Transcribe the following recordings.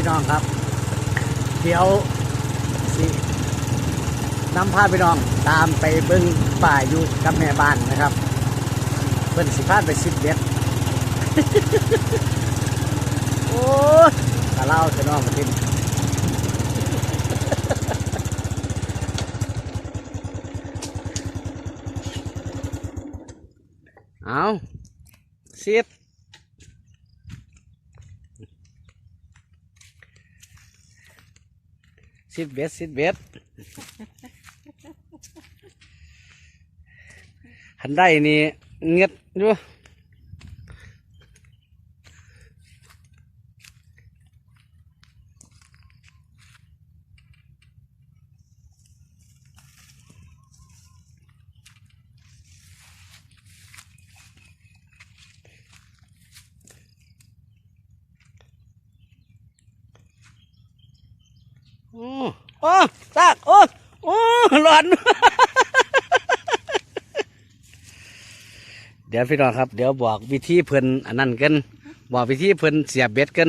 พี่น้องครับ เดี๋ยวสินำพาพี่น้องตามไปเบิ้งป่าอยู่กับแม่บ้านนะครับเพิ่นสิพาไปสิบเด็ดโอ้ยกะเล่าจะน้องมาทิ้งเอาเสี ยดสิบเบ็ดสิบเบ็ดหันได้นี่เงียดอยู่ โอ้โอ้ซากโอ้โอ้หลอน เดี๋ยวพี่น้องครับ เดี๋ยวบอกวิธีเพิ่นอันนั้นกัน บอกวิธีเพิ่นเสียบเบ็ดกัน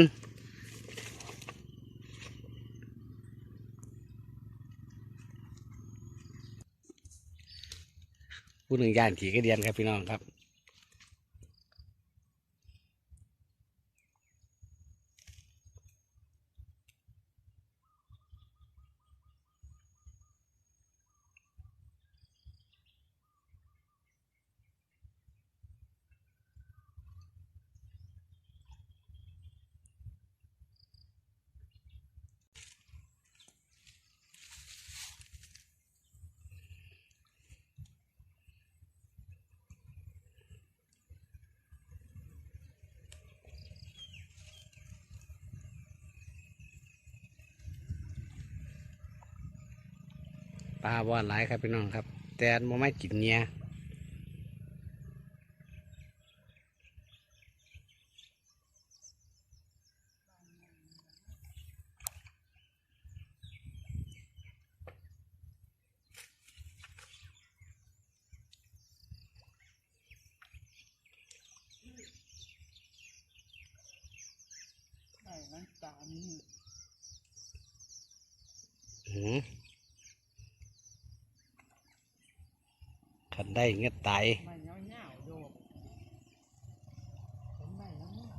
ผู้หนึ่งย่านขี่กระเดียนครับพี่น้องครับ ปลาว่านหลายครับพี่น้องครับ แต่อันบ่ไม่กินเนี้ยหืมขันได้เงี้ยตายไม่ เงาเงาโยกผมไม่เงาเงา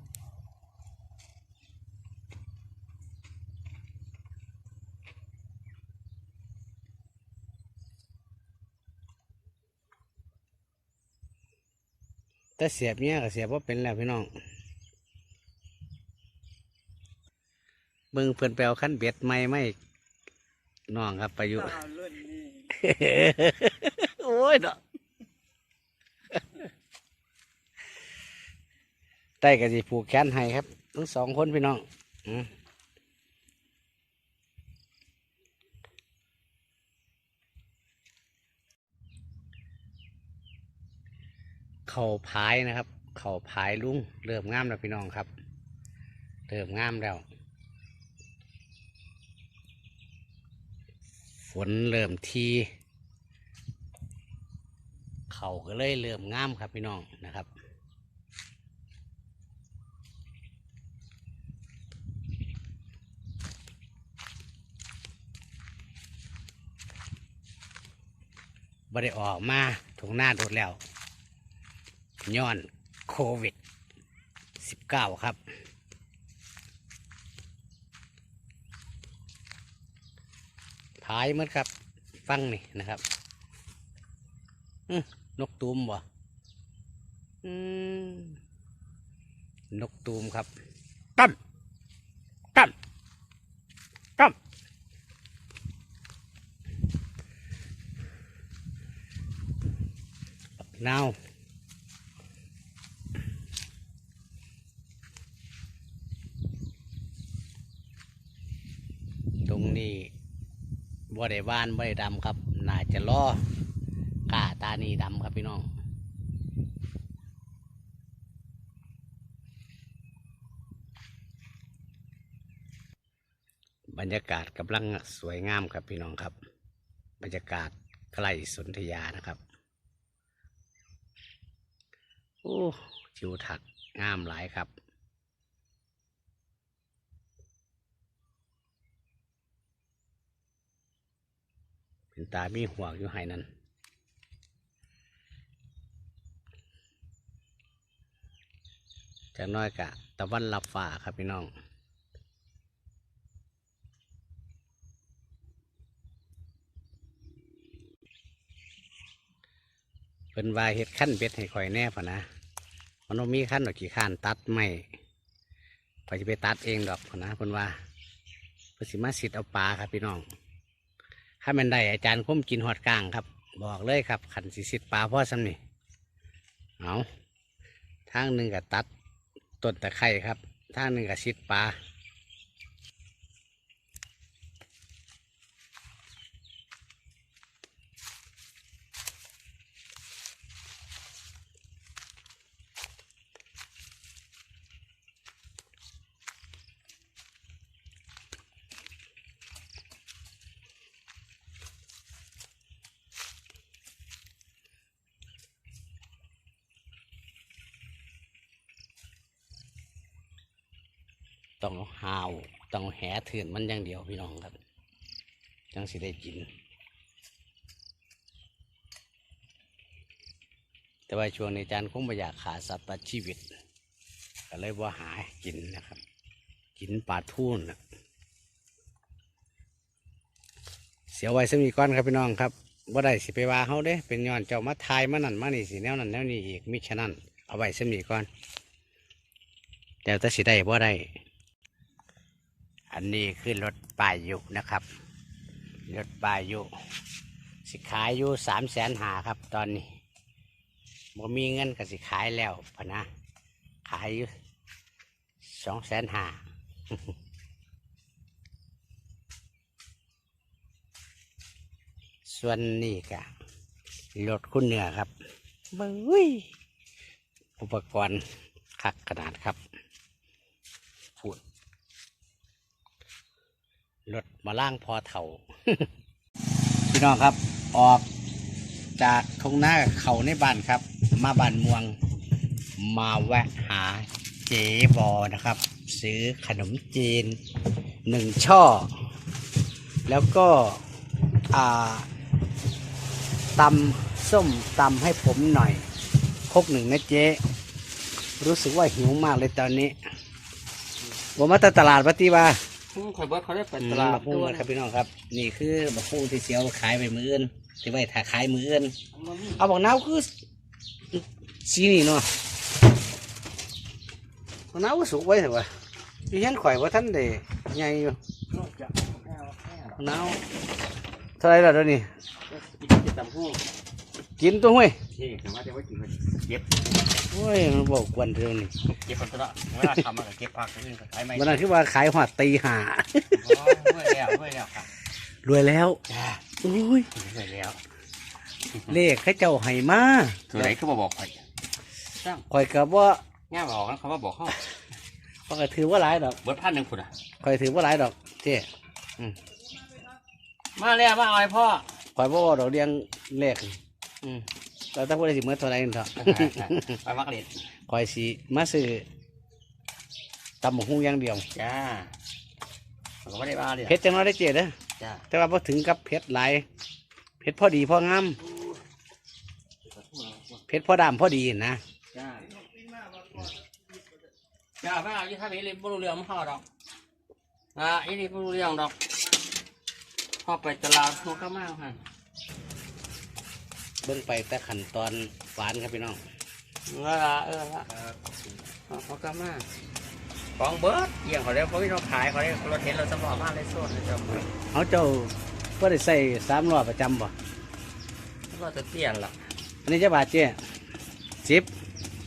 แต่เสียบเนี้ยก็เสียบว่าเป็นแล้วพี่น้องเบิ่งเพิ่นไปเอาขั้นเบ็ดไม่ไม่น้องครับไปอยู่ตาเล่นนี่โอ้ยเนาะ ได้ก็สิผูกแขนให้ครับ ทั้งสองคนพี่น้องเข่าพายนะครับ เข่าพายลุงเริ่มงามแล้วพี่น้องครับ เริ่มงามแล้ว ฝนเริ่มทีเขาก็เลยเริ่มงามครับพี่น้องนะครับ บ่ได้ออกมาถุงหน้าโดดแล้ว ย้อนโควิด 19 ครับพายหมันครับ ฟังนี่นะครับอื้อนกตูมบ่อืมนกตูมครับตั้มตั้ม นาวตรงนี้บ่ได้บ้านบ่ได้ดำครับ น่าจะล่อกาตานีดำครับพี่น้องบรรยากาศกำลังสวยงามครับพี่น้องครับ บรรยากาศใกล้สนธยานะครับ ชิวถักงามหลายครับ เป็นตามีหัวอยู่ไห้นั้นจากน้อยกะตะวันรับฝ่าครับพี่น้องเป็นวายเห็ดขั้นเบ็ดให้คอยแน่พะนะ มันมีขั้นดอกขี่ขั้นตัดไม่ไปจะไปตัดเองดอกนะคนว่าเพิ่นสิมาสิทธิ์เอาปลาครับพี่น้องถ้ามันได้อาจารย์คมกินหอดกลางครับ บอกเลยครับขันสิสิทธิ์ปลาพ่อซ้ำนี่เอาทางหนึ่งกับตัดต้นตะไคร่ครับทางหนึ่งกับสิทธิ์ปลา ต้องหาวต้องแหเถื่อนมันอย่างเดียวพี่น้องครับจังสิได้กิน แต่ว่าช่วงในจานคงไม่อยากขาดสัตว์ตัดชีวิต ก็เลยว่าหากินนะครับ กินปลาทูนนะเสียไว้สมีก้อนครับพี่น้องครับว่าได้สิไปว่าเขาเด้ เป็นย้อนเจ้ามาทายมานั่นมานี่สิแนวนั้นแนวนี้อีกมิฉะนั้นเอาไว้สมีก้อนแต่ถ้าสิได้บ่ได้ อันนี้คือรถป้ายยุนะครับ รถป้ายยุ สิขายอยู่สามแสนหาครับ ตอนนี้บ่มีเงินก็สิขายแล้วพะนะ ขายอยู่สองแสนหาส่วนนี้ก็รถคุณเหนือครับเบ้ยอุปกรณ์คักขนาดครับพูด รถมาล่างพอเถ่า พี่น้องครับ ออกจากทงหน้าเขาในบ้านครับ มาบ้านม่วง มาแวะหาเจ๊บอนะครับ ซื้อขนมจีนหนึ่งช่อ แล้วก็ตำส้มตำให้ผมหน่อยคกหนึ่งนะเจ๊รู้สึกว่าหิวมากเลยตอนนี้ผมมาตลาดปฏิว่า ข่อยว่าเขาได้ไปอืมตลาดบักฮู้นะครับพี่น้องครับ นี่คือบักฮู้ที่เสียวขายไปมืออื่นที่ไว้ถ้าขายมืออื่นเอาบักนาวคือสีนี่เนาะบักนาวก็สุกไว้เถอะวะที่ฉันข่อยว่าท่านได้ใหญ่อยู่บักนาวเท่าไหรล่ะเดี๋ยวนี้กินตำหู้ กินตัวห้วยที่แต่ว่าจะไว้กินเก็บโอ้ยมันบอกกวนเรื่องนี้เก็บคนตลอดเวลาทำอะไรเก็บผักก็คือขายไม่วันนั้นคือว่าขายหอดตีหาเมื่อแล้วเมื่อแล้วค่ะรวยแล้วจ้าโอ้ยเมื่อแล้ว เลขให้เจ้าให้มาตัวไหนก็มาบอกข่อยข่อยกับว่าง่ายบอกนะเขาว่าบอกเขาข่อยก็ถือว่าหลายดอกเบิร์ดพันหนึ่งคุณอะข่อยถือว่าหลายดอกเจ๊มาแล้วมาเอาไอ้พ่อข่อยบ่บอกดอกเรียงเลขอืม เราต้องพูดได้สิเมื่อเท่าไหรนั่นเถอะไปมักเล็ดข่อยสิมาซื้อตำหมกหุ้งอย่างเดียวจ้าผมก็ไม่ได้มาเลยเผ็ดจังน้อยได้เจ๊เด้อจ้าแต่ว่าพอถึงกับเผ็ดหลายเผ็ดพอดีพองามเผ็ดพอดำพอดีนะจ้าจ้าไม่เอาที่ท่านี้เลยไม่รู้เรื่องไม่เข้าดอกอ่าอีนี่ไม่รู้เรื่องดอกพอไปตลาดมันก็มากค่ะ เบิ่งไปแต่ขั้นตอนหวานครับพี่น้องเออละเออละเขาก็มากของเบิร์ดเยี่ยงเขาเรียกเขาไม่ต้องขายเขาเรียกรถเห็นเราสมอมากเลยโซนเลยจ้าเอาเจ้าก็ได้ใส่สามรอบประจำบ่ก็จะเตี้ยนละอันนี้จะบาทเจ๊สิบ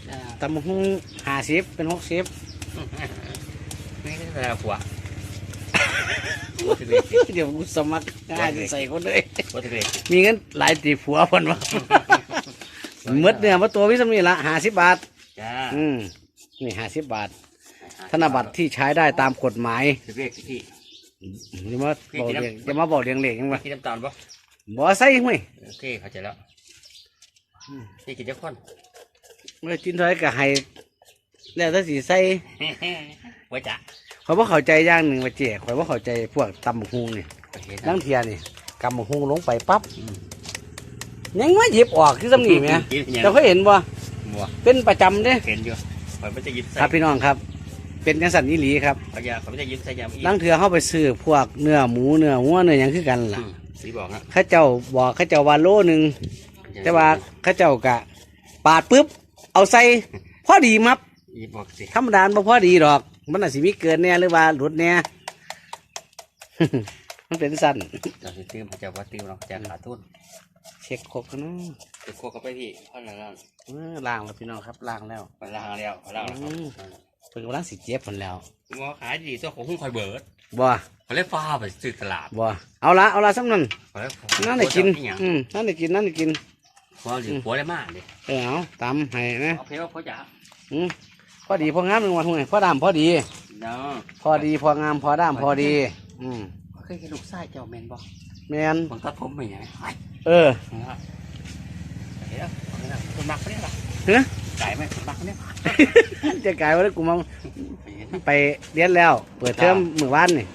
จ้าตำหมกหุ้งห้าสิบเป็นหกสิบนี่คือแบ บหัวเดี๋ยวกูสมัครงานใส่คนเลยวัตถุเบรกมีเงินหลายตีผัวเพิ่นวะหมดเนี่ยมาตัววิสมีละห้าสิบบาท จ้าอืมนี่ห้าสิบบาท ธนบัตรที่ใช้ได้ตามกฎหมายถือเบรกพี่อย่ามาบอกเรียงอย่ามาบอกเรียงเลขยังวะกินน้ำตาลปะบ่ใส่ไหมโอเคเข้าใจแล้วพี่กินเจ้าคนเมื่อกินเท่าไหรก็ให้แล้วถ้าสีใส่ ไว้จ้ะ ข่อยว่าเข้าใจอย่างหนึ่งว่าเจ๊ข่อยว่าเข้าใจพวกตำบักฮุงนี่โอเคนั่งเทียนี่กกำหุงลงไปปั๊บยังไม่หยิบออกคือสำนีไหมกินอย่างเจ้าเคยเห็นบ่บัวเป็นประจำเด้เห็นอยู่ข่อยไม่จะยิบใส่ครับพี่น้องครับเป็นจังสันนิลีครับข่อยอยากข่อยไม่จะยิบใส่ยำอีกลังเถือเข้าไปซื้อพวกเนื้อหมูเนื้อวัวเนื้อหยังคือกันอืล่ะมสีบอกนะเข้าเจ้าบอกเข้าเจ้าว่าโลหนึ่งแต่ว่าเข้าเจ้ากะ ปาดปุ๊บ เอาใส่พอดีมับยิบบอกสิธรรมดาบ่พอดีดอก มันอาจสิมีเกินแน่หรือว่าหลุดแน่ มันเป็นสั้นเจะซื้อมาจากวัดติวเนาะจากขาดทุนเช็คครบกันเนาะไปโคกเข้าไปพี่เพราะนั้นแล้วเออล้างแล้วพี่น้องครับล้างแล้วมันล้างแล้วล้างแล้วครับอืมเพิ่นกำลังสิเจ็บผลแล้วหมอขายดีตัวของหุ้นคอยเบิร์ดบ่เขาเลยฟ้าไปซื้อตลาดบ่เอาละเอาละสำนันเขาเลยนั่นได้กินอือืมนั่นได้กินนั่นได้กินเพราะหรือผัวได้มากดิเออเอาตำให้นะเอาเพลว่าเขาจะอืม พอดีพองามหนึ่งวันห่วยพอดำพอดี เนาะพอดีพองามพอดำพอดี อืมเคยเห็นลูกไส้เจ้าแมนบอกแมนผมตัดผมไม่ไงเออเห็นแล้วคนมักเนี่ยปะฮะไก่ไหมคนมักเนี่ยจะกลายว่ากูมาไปเรียนแล้ว เปิดเทอมมื้อวานนี่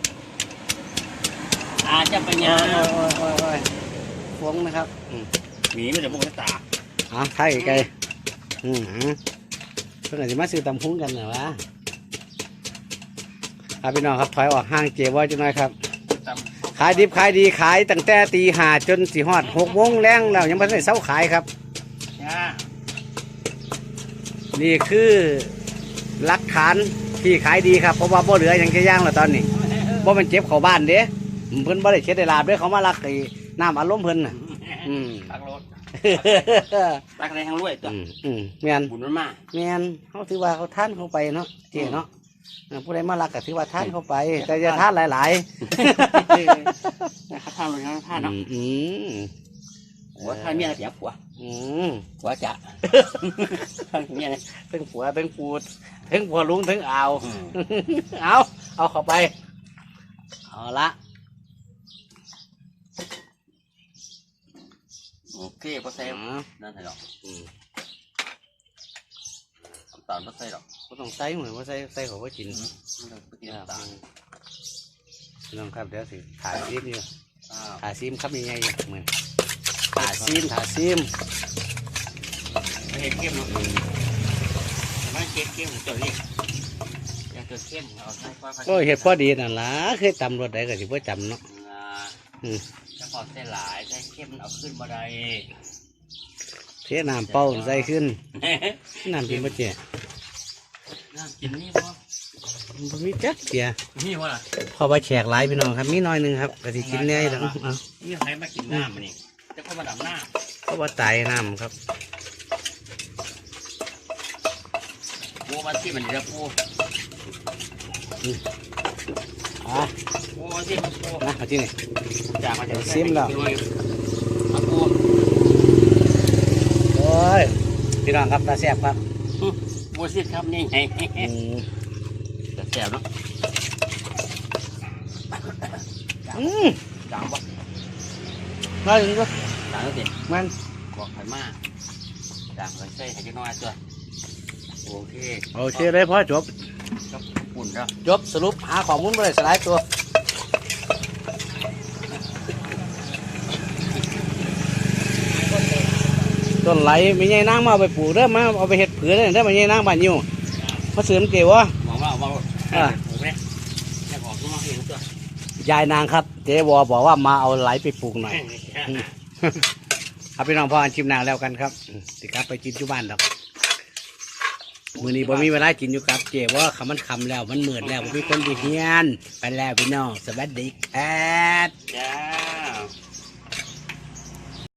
อาจจะเป็นโอ้ยายโอ้ยโอ้ยโอ้ยโอ้ยฟงนะครับอืมหมีมันจะมุกตาเอ๋อไทยไกลๆอืมเพิ่งอาจจะมาซื้อตำพุ้งกันเหรอวะครับพี่น้องครับถอยออกห้างเจวอยจังหน่อยครับ ขายดิบขายดีขายตั้งแต่ตีห้าจนสี่ฮอดหกโมงแรงแล้วยังไม่ได้เช้าขายครับจ้านี่คือหลักฐานที่ขายดีครับเพราะว่าบ่เหลืออย่างแค่ย่างแล้วตอนนี้บ่มันเจ็บเข้าบ้านเด้เพิ่นบ่ได้เช็ดได้ลาบเด้เขามาลักไอ้น้ำอารมณ์เพิ่นน่ะ อืมตักรถ ตักอะไรทั้งรวยตัวอืมอืมแม่นบุญมันมากแม่นเขาถือว่าเขาท่านเข้าไปเนาะเจ๊เนาะเออผู้ใดมาลักก็ถือว่าท่านเข้าไป แต่จะท่านหลาย นะครับท่านเลยนะๆท่านเนาะอืมอืมหัวท่านเมียเสียผัวอืมหัวจะท่านเมียเนี่ยทั้งผัวทั้งปูดทั้งผัวลุงทั้งอ่าว เอา เอาเข้าไป เอาละ โอ เคพอใส่อ๋อนั่นใส่หรอกอืมน้ำตาลพอใส่หรอกก็ต้องใส่เหมือนว่าใส่ใส่เขาว่ากินไม่ต้องไปกินน้ำตาลพี่น้องครับเดี๋ยวสิถ่ายซีมอยู่อ้าวถ่ายซีมครับยังไงอยู่เหมือนถ่ายซีมถ่ายซีมไม่เห็นเข้มเนาะไม่เค็มเข้มตัวนี้อยากเกิดเข้มเอาใส่ฟ้าก็เห็ดพอดีนั่นล่ะเคยตำรถใดก็สิบ่จำเนาะอืม จะพอใส่หลายใส่เข้มเอาขึ้นมาได้เทน้ำเป้าใส่ขึ้นน้ำกินบ่เจ๊น่ากินนี่ป่ะบ่มีจักเสียนี่วะล่ะพอไปแขกหลายพี่น้องครับมีน้อยหนึงครับก็สิกินแหน่อยู่แล้วเอานี่ใครมากินน้ำมันนี่จะเข้ามาดับหน้าเพราะว่าตายน้ำครับปูมาที่มันจะปูอะปูมาที่มั นปูนะเอาที่นี่จากมาจากซิมแล้วมาปูโอ้ยพี่น้องครับตาแซ่บครับปูซิดครับนี่ไงอืมแต่แสบเนาะอืมดังปะน้อยหนึงก็ดังแล้วสิมันบอกไข่มาดังเลยใส่ให้น้อยตัวโอเค โอเคเลยพอจบก็ปุ่นแล้วจบสรุปหาข้อมูลบ่ได้สลายตัว ต้นไหลไม่ใช่นางมาเอาไปปลูกเด้อมาเอาไปเห็ดเผือเด้อเด้อไม่ใช่นางบ้านอยู่มาเสริมเกวะมองว่าเอามาอ่าปลูกเนี่ยแค่ออกมาเองตัวยายนางครับ เจวอบอกว่ามาเอาไหลไปปลูกหน่อยเอาพี่น้องพ่ออันชิมนางแล้วกันครับอืมสิครับไปกินที่บ้านดอกมือนี้บ่มีเวลากินอยู่ครับ เจว่าคำมันคำแล้วมันเหมือนแล้วบ่มีคนดีเฮียน ไปแล้วพี่น้องสวัสดีครับจ้า